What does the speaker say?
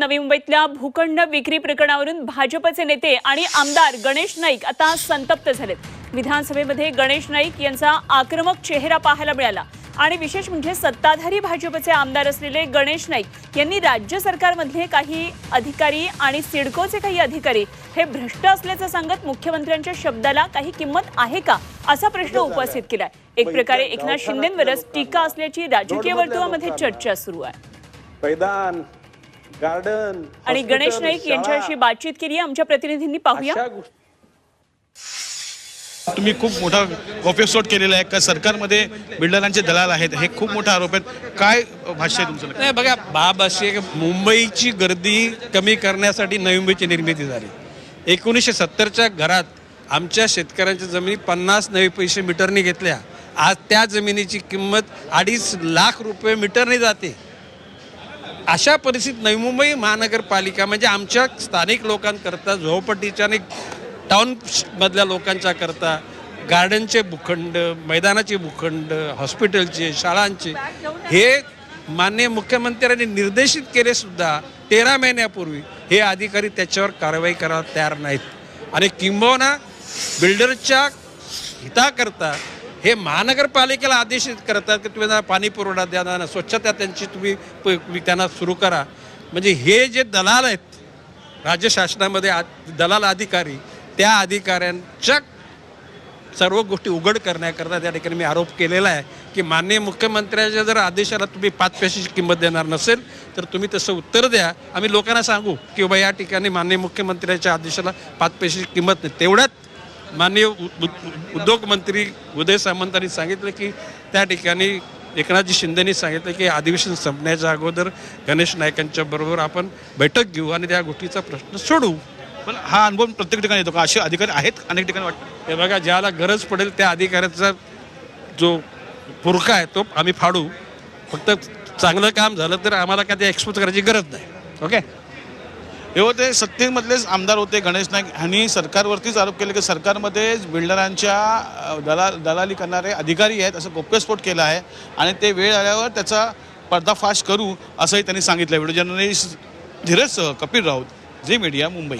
नवी मुंबईतल्या भूखंड विक्री प्रकरणावरून भाजपचे नेते आणि आमदार गणेश नाईक आता संतप्त झालेत. विधानसभेमध्ये गणेश नाईक यांचा आक्रमक चेहरा पाहायला मिळाला. आणि विशेष म्हणजे सत्ताधारी भाजपचे आमदार असलेले गणेश नाईक यांनी राज्य सरकारमधले काही अधिकारी आणि सिडकोचे काही अधिकारी हे भ्रष्ट असल्याचं सांगत मुख्यमंत्र्यांच्या शब्दाला काही किंमत आहे का असा प्रश्न उपस्थित केलाय. एक प्रकारे एकनाथ शिंदेवरच टीका असल्याची राजकीय वर्तुळामध्ये चर्चा सुरू आहे. गार्डन आणि गणेश नाईक यांच्याशी बातचीत केली आहे. आमच्या प्रतिनिधींनी पाहूया. तुम्ही खूप मोठा गौप्यस्फोट केलेला आहे. का सरकारमध्ये बिल्डरांचे दलाल आहेत? हे खूप मोठा आरोप आहेत. काय भाष्य आहे तुमचं नाही बघा बाब अशी आहे की मुंबईची गर्दी कमी करण्यासाठी नवी मुंबईची निर्मिती झाली. एकोणीसशे सत्तरच्या घरात आमच्या शेतकऱ्यांच्या जमिनी पन्नास नवी पैसे मीटरने घेतल्या. आज त्या जमिनीची किंमत अडीच लाख रुपये मीटरने जाते. अशा परिस्थितीत नवी मुंबई महानगरपालिका म्हणजे आमच्या स्थानिक लोकांकरता झोपडीच्या आणि टाउन मधल्या लोकांच्या करता गार्डनचे भूखंड मैदानाचे भूखंड हॉस्पिटलचे शाळांचे हे माननीय मुख्यमंत्र्यांनी निर्देशित केले सुद्धा तेरा महिन्यापूर्वी हे अधिकारी त्याच्यावर कारवाई करायला तयार नाहीत. आणि किंबहुना बिल्डरच्या हिताकरता हे महानगरपालिकेला आदेशित करतात की तुम्ही त्यांना पाणी पुरवठा द्या ना स्वच्छता त्यांची तुम्ही प- त्यांना सुरू करा. म्हणजे हे जे दलाल आहेत राज्य शासनामध्ये आ- दलाल अधिकारी त्या अधिकाऱ्यांच्या सर्व गोष्टी उघड करण्याकरता त्या ठिकाणी मी आरोप केलेला आहे की माननीय मुख्यमंत्र्याच्या जर आदेशाला तुम्ही पाच पैशाची किंमत देणार नसेल तर तुम्ही तसं उत्तर द्या. आम्ही लोकांना सांगू की बाबा या ठिकाणी माननीय मुख्यमंत्र्याच्या आदेशाला पाच पैशाची किंमत नाही. तेवढ्यात माननीय उद्योग मंत्री उदय सामंतांनी सांगितलं की त्या ठिकाणी एकनाथजी शिंदेनी सांगितलं की अधिवेशन संपण्याच्या अगोदर गणेश नाईकांच्या बरोबर आपण बैठक घेऊ आणि त्या गोष्टीचा प्रश्न सोडवू. पण हा अनुभव प्रत्येक ठिकाणी येतो का? असे अधिकारी आहेत अनेक ठिकाणी वाटतं? हे बघा ज्याला गरज पडेल त्या अधिकाऱ्याचा जो पुरखा आहे तो आम्ही फाडू. फक्त चांगलं काम झालं तर आम्हाला काय ते एक्सपोज करायची गरज नाही. ओके? हे होते सत्तेमधलेच आमदार होते गणेश नाईक. यांनी सरकारवरतीच आरोप केले की सरकारमध्ये बिल्डरांच्या दला दलाली करणारे अधिकारी आहेत असं गोप्यस्फोट केला आहे आणि ते वेळ आल्यावर त्याचा पर्दाफाश करू असंही त्यांनी सांगितलं. व्हिडिओ जर्नलिस्ट धीरजसह कपिल राऊत झी मीडिया मुंबई.